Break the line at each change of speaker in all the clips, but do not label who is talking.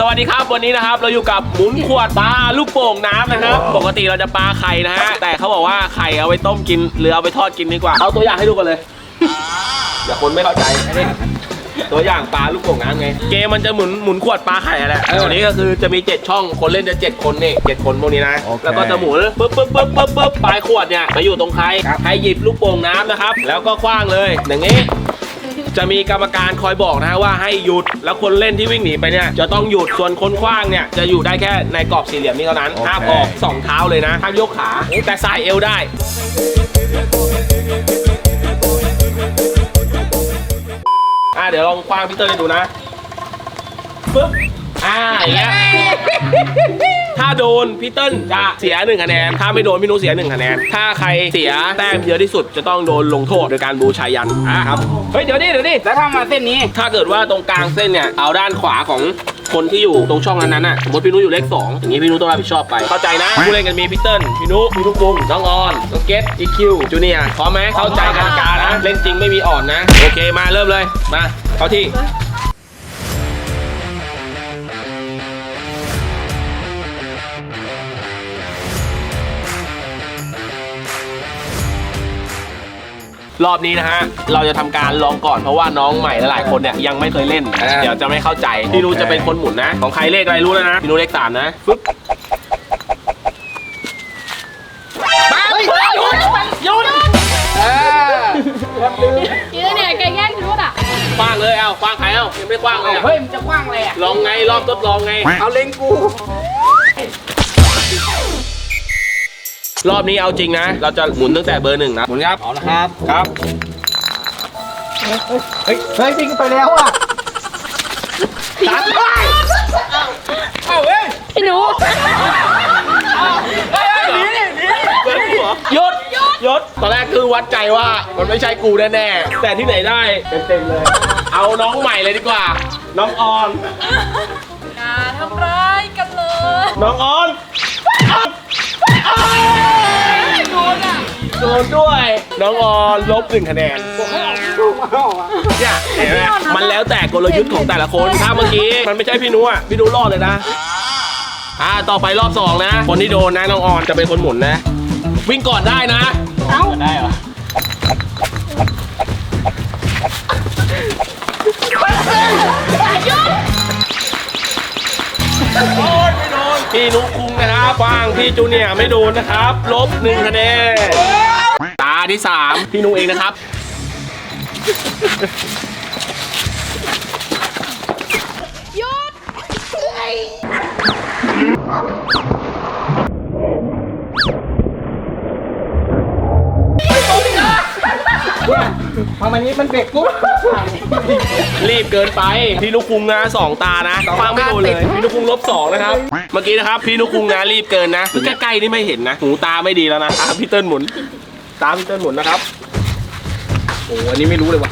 สวัสดีครับวันนี้นะครับเราอยู่กับหมุนขวดปลาลูกโป่งน้ำนะครับ ปกติเราจะปลาไข่นะฮะแต่เขาบอกว่าไข่เอาไปต้มกินหรือเอาไปทอดกินดีกว่า เอาตัวอย่างให้ดูกันเลยอย่าคนไม่เข้าใจตัวอย่างปลาลูกโป่งน้ำไง เกมมันจะหมุนหมุนขวดปลาไข่อะไรตัวนี้ก็คือจะมี 7 ช่องคนเล่นจะ 7 คนนี่เจ็ดคนพวกนี้นะ
โอเค
แล้วก็จะหมุนปึ๊บปึ๊บปึ๊บปึ๊บปึ๊บปลายขวดเนี่ยไปอยู่ตรงใครใครหยิบลูกโป่งน้ำนะครับ แล้วก็คว้างเลยอย่างนี้ จะมีกรรมการคอยบอกนะฮะว่าให้หยุดแล้วคนเล่นที่วิ่งหนีไปเนี่ยจะต้องหยุดส่วนคนคว้างเนี่ยจะอยู่ได้แค่ในกรอบสี่เหลี่ยมนี้เท่านั้น
โอเค
ห้ามออกสองเท้าเลยนะห้ามยกขาแต่สายเอวได้ อะเดี๋ยวลองคว้างพี่เตอร์ให้ดูนะปึ๊บอ่าอย่างเงี้ย ถ้าโดนพี่เติ้ลจะเสียหนึ่งคะแนน ถ้าไม่โดนพี่นุเสียหนึ่งคะแนน ถ้าใครเสียแต้มเยอะที่สุดจะต้องโดนลงโทษโดยการบูชายันอะครับ เฮ้ยเดี๋ยวนี้เดี๋ยวนี้
แล้วถ้ามาเส้นนี้
ถ้าเกิดว่าตรงกลางเส้นเนี่ยเอาด้านขวาของคนที่อยู่ตรงช่องนั้นๆน่ะสมมติพี่นุ้ยอยู่เลขสองอย่างนี้พี่นุ้ยต้องรับผิดชอบไป เข้าใจนะผู้เล่นกันมีพี่เติ้ลพี่นุ้ยพี่นุ้ยปุงน้องออนน้องเกตอีคิวจูเนียพร้อมไหมเข้าใจกติกานะ เล่นจริงไม่มีอ่อนนะ โอเคมาเริ่มเลย มาเข้าที่ รอบนี้นะฮะ เราจะทำการลองก่อนเพราะว่าน้องใหม่หลายๆคนเนี่ยยังไม่เคยเล่น
อ่า
เดี๋ยวจะไม่เข้าใจ พี่นุ้ยจะเป็นคนหมุนนะ ของใครเลขอะไรรู้แล้วนะ พี่นุ้ยเลขสามนะปึ๊บ
เออ
นี่เนี่ยแกแย่งชุดอะ
คว้างเลยเอาคว้างใครเอายังไม่ได้คว้างเลยอะ
เฮ้ยมันจะกว้างเลยอะ
ลองไงรอบทดลองไง
เอาเล็งกู
รอบนี้เอาจริงนะ เราจะหมุนตั้งแต่เบอร์หนึ่งนะ
หมุนครับ เอาละครับ
ครับ
เฮ้ยเฮ้ยวิ่งไปแล้วอะตัดไปเอาเว้ย
พี่หนู
หยุดหยุดตอนแรกคือวัดใจว่ามันไม่ใช่กูแน่ๆแต่ที่ไหนได้เต็มๆเลย เอาน้องใหม่เลยดีกว่า น้องออน
อย่าทำร้ายกันเลย
น้องออนโดนอะ โดนด้วย น้องออนลบหนึ่งคะแนนเนี่ยเห็นไหมมันแล้วแต่กลยุทธ์ของแต่ละคน ถ้าเมื่อกี้มันไม่ใช่พี่นุ้อะพี่นุ้รอดเลยนะ อ่า ต่อไปรอบสองนะ คนที่โดนนะน้องออนจะเป็นคนหมุนนะ วิ่งก่อนได้นะ
เอ้า
ได้เหรอโอ้ยไม่โดนพี่นุคุง นะครับกว้างพี่จูเนียร์ไม่โดนนะครับ ลบหนึ่งคะแนน ตาที่สามพี่นุเองนะครับ
หยุด
พอมันนี้มันเบรกปุ๊บ
รีบเกินไป พี่นุคุงนะสองตานะฟังไม่โดนเลย พี่นุคุงลบสองนะครับ เมื่อกี้นะครับ พี่นุคุงนะรีบเกินนะคือใกล้ๆนี่ไม่เห็นนะ หูตาไม่ดีแล้วนะตามพี่เติ้ลหมุน ตามพี่เติ้ลหมุนนะครับ โอ้อันนี้ไม่รู้เลยว่ะ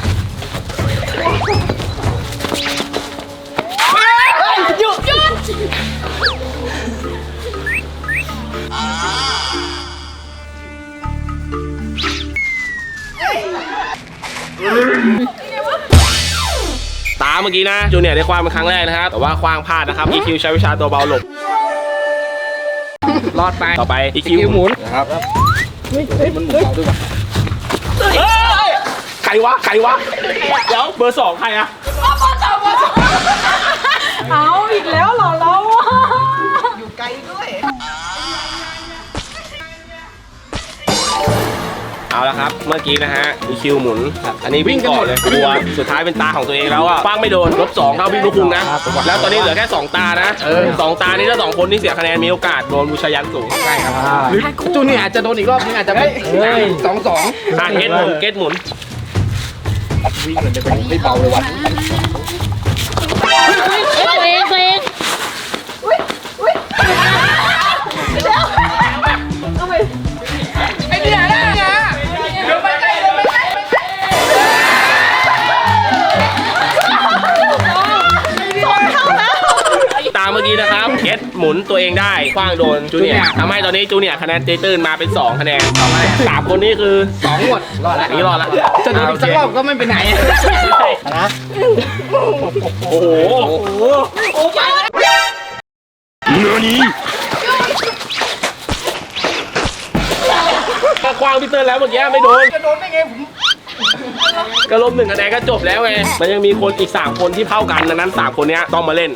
กี้นะจูเนียร์ได้คว้างเป็นครั้งแรกนะครับ แต่ว่าคว้างพลาดนะครับ EQ ใช้วิชาตัวเบาหลบ
รอดไป
ต่อไป EQ
คิวหมุน
นะครับ
เฮ้ยเฮ้ยมันหมุนเบาด้วยว่ะ
เฮ้ยใครวะใครวะเดี๋ยวเบอร์สองใครอะ
เอาอีกแล้วเหรอ เอา
ละครับเมื่อกี้นะฮะ EQ หมุน อันนี้วิ่งก่อนเลยกลัวสุดท้ายเป็นตาของตัวเองแล้วอะคว้างไม่โดนลบสองเท่าพี่ลูกคุงนะ แล้วตอนนี้เหลือแค่สองตานะสองตานี่ถ้าสองคนนี่เสียคะแนนมีโอกาสโดนบูชายันสูง
ใช่ครับหรือจูเนียร์อาจจะโดนอีกรอบนึงอาจจะไม่สองสอง
อะเกตหมุนเกตหมุน
วิ่งเหมือนจะเป็นไม่เบาเลยว่ะ
ตัวเองได้
คว้างโดนจูเนียร์ทำให้ตอนนี้จูเนียร์คะแนนตีตื้นมาเป็น2คะแนนสามคนนี้คือ
สองหมดรอดแล้ว
นี่รอดละ
จะโดนอีกสักรอบก็ไม่เป็นไหนนะ
โอ้โหถ้าควางพี่เติ้ลแล้วเมื่อกี้ไม่โดน
จะโดนได้ไงผม
ก็ลบหนึ่งคะแนนก็จบแล้วไง มันยังมีคนอีก 3 คนที่เท่ากันดังนั้น 3 คนเนี้ยต้องมาเล่น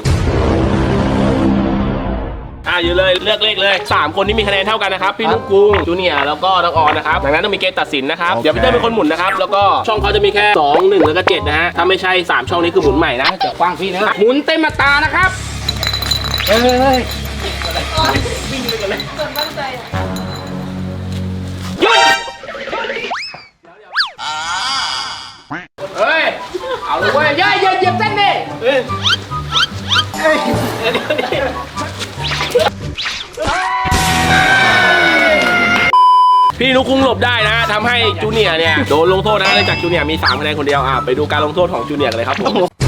อะอยู่เลยเลือกเลขเลย 3 คนที่มีคะแนนเท่ากันนะครับ พี่นุกกุงจูเนียร์แล้วก็น้องออนนะครับดังนั้นต้องมีเกณฑ์ตัดสินนะครับ เดี๋ยวพี่เติ้ลเป็นคนหมุนนะครับ แล้วก็ช่องเขาจะมีแค่ 2 1 แล้วก็7นะฮะ ถ้าไม่ใช่ 3 ช่องนี้คือหมุนใหม่นะ
จะคว้างพี่นะ
หมุนเต็มมาตรานะครับ
เฮ้ยเฮ้ยเฮ้ย
เฮ้ย เอาเลยเว้ยอย่าอย่าเหยียบเส้นดิ
ลุกคุงหลบได้นะทำให้จูเนียร์เนี่ยโดนลงโทษนะเนื่องจากจูเนียร์มี3คะแนนคนเดียวอะไปดูการลงโทษของจูเนียร์กันเลยครับผม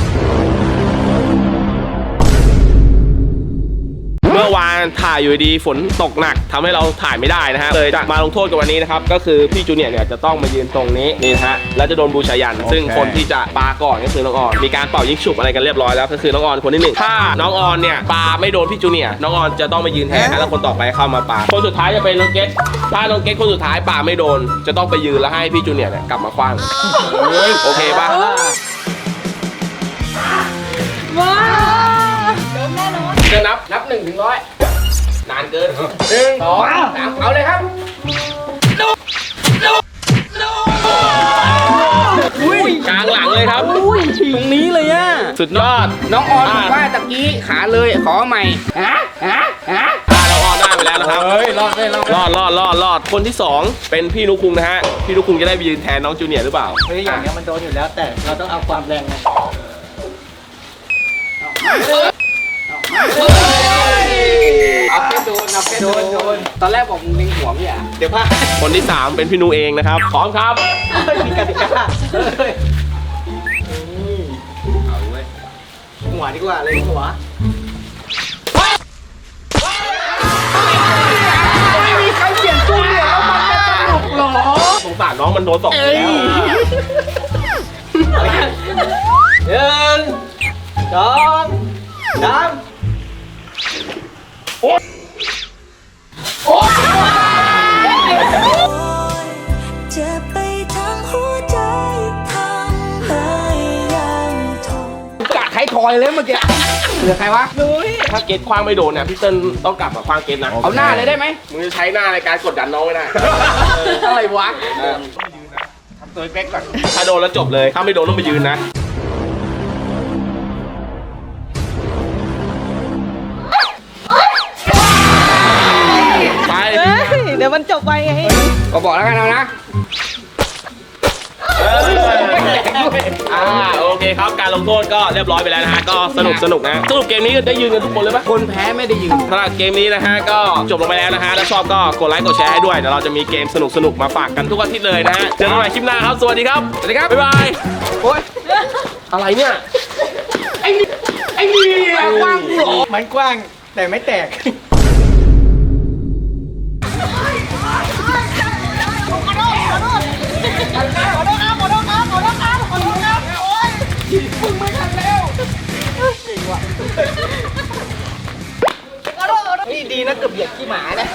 มื่อวานถ่ายอยู่ดีฝนตกหนักทำให้เราถ่ายไม่ได้นะฮะเลยจะมาลงโทษกันวันนี้นะครับก็คือพี่จูเนียร์เนี่ยจะต้องมายืนตรงนี้นี่นะฮะแล้วจะโดนบูชายัน ซึ่งคนที่จะปาก่อนก็คือน้องออนมีการเป่ายิงฉุบอะไรกันเรียบร้อยแล้วก็คือน้องออนคนที่หนึ่งถ้าน้องออนเนี่ยปาไม่โดนพี่จูเนียร์น้องออนจะต้องมายืนแทนนะแล้วคนต่อไปเข้ามาปาคนสุดท้ายจะเป็นน้องเกตถ้าน้องเกตคนสุดท้ายปาไม่โดน จะต้องไปยืนแล้วให้พี่จูเนียร์เนี่ยกลับมาคว้างโอเคปะ
ว้าว
จะนับ
นับหนึ่งถึงร้อย
นานเกิน
หนึ่งสองสามเอาเลยครับ
กลางหลังเลยครับ
อุ้ยตรงนี้เลยอะ
สุดยอด
น้องออนบอกว่าตะกี้ขาเลยขอใหม่ฮะฮะฮะ
อ่าเราออนหน้าไปแล้วนะครับ
เฮ้ยรอดได้รอด
รอดรอดรอดรอดคนที่สองเป็นพี่นุกคุงนะฮะ พี่นุกคุงจะได้ไปยืนแทนน้องจูเนียร์หรือเปล่า
เฮ้ยอย่างเงี้ยมันโดนอยู่แล้วแต่เราต้องเอาความแรงไง
เอาแค่โดนเอาแค่โดนโดนตอนแรกบอกมึงเล็งหัวพี่อะ
เดี๋ยวพา
คนที่สามเป็นพี่นุเองนะครับ พร้อมครับ
เฮ้ยมีกติกาเฮ้ย
เอาเว้ย
หัวดีกว่าเลยหัว
ไม่มีใครเปลี่ยนตัวเลยแล้วมันจะสนุกเหรอ
สงสารน้องมันโดนสองไปแล้ว
เล
ยเมื่อกี้เหลือใครวะ
ถ้าเกตคว้างไม่โดนเนี่ยพี่เติ้ลต้องกลับมาคว้างเกตนะ
เอาหน้าเลยได้ไหม
มึงจะใช้หน้าในการกดดันน้องไม่ได้
อะไรวะ
เออ
ทำตัวเป๊กก่อน
ถ้าโดนแล้วจบเลยถ้าไม่โดนต้องไปยืนนะไป
เฮ้ยเดี๋ยวมันจบไปไง
ก็บอกแล้วกันเอานะ
อ่าโอเคครับการลงโทษก็เรียบร้อยไปแล้วนะฮะก็สนุกสนุกนะสรุปเกมนี้ได้ยืนกันทุกคนเลยปะ
คนแพ้ไม่ได้ยืน
สำหรับเกมนี้นะฮะก็จบลงไปแล้วนะฮะถ้าชอบก็กดไลค์กดแชร์ให้ด้วยเดี๋ยวเราจะมีเกมสนุกสนุกๆมาฝากกันทุกอาทิตย์เลยนะฮะเจอกันใหม่คลิปหน้าครับสวัสดีครับสวัสดีครับบ๊ายบาย
โอ๊ย
อะไรเนี่ย
ไอ้นี่ไอ้นี่กว้างหรอ
มันกว้างแต่ไม่แตก นะเกือบเหยียบขี้หมานะ